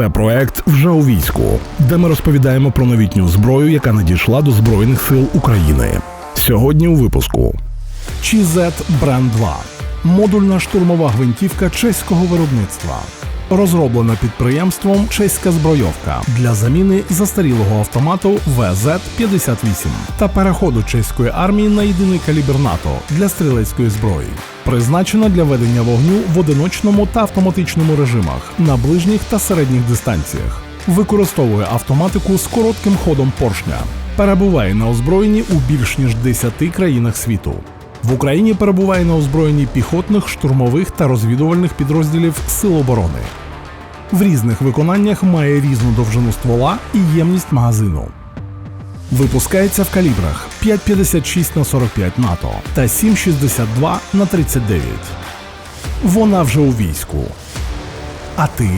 Це проект вже у війську, де ми розповідаємо про новітню зброю, яка надійшла до Збройних сил України. Сьогодні у випуску ЧІЗЕТ Бренд 2 модульна штурмова гвинтівка чеського виробництва. Розроблена підприємством Чеська збройовка для заміни застарілого автомату ВЗ-58 та переходу чеської армії на єдиний калібр НАТО для стрілецької зброї. Призначена для ведення вогню в одиночному та автоматичному режимах на ближніх та середніх дистанціях. Використовує автоматику з коротким ходом поршня. Перебуває на озброєнні у більш ніж 10 країнах світу. В Україні перебуває на озброєнні піхотних, штурмових та розвідувальних підрозділів Сил оборони. В різних виконаннях має різну довжину ствола і ємність магазину. Випускається в калібрах 5,56 на 45 НАТО та 7,62 на 39. Вона вже у війську. А ти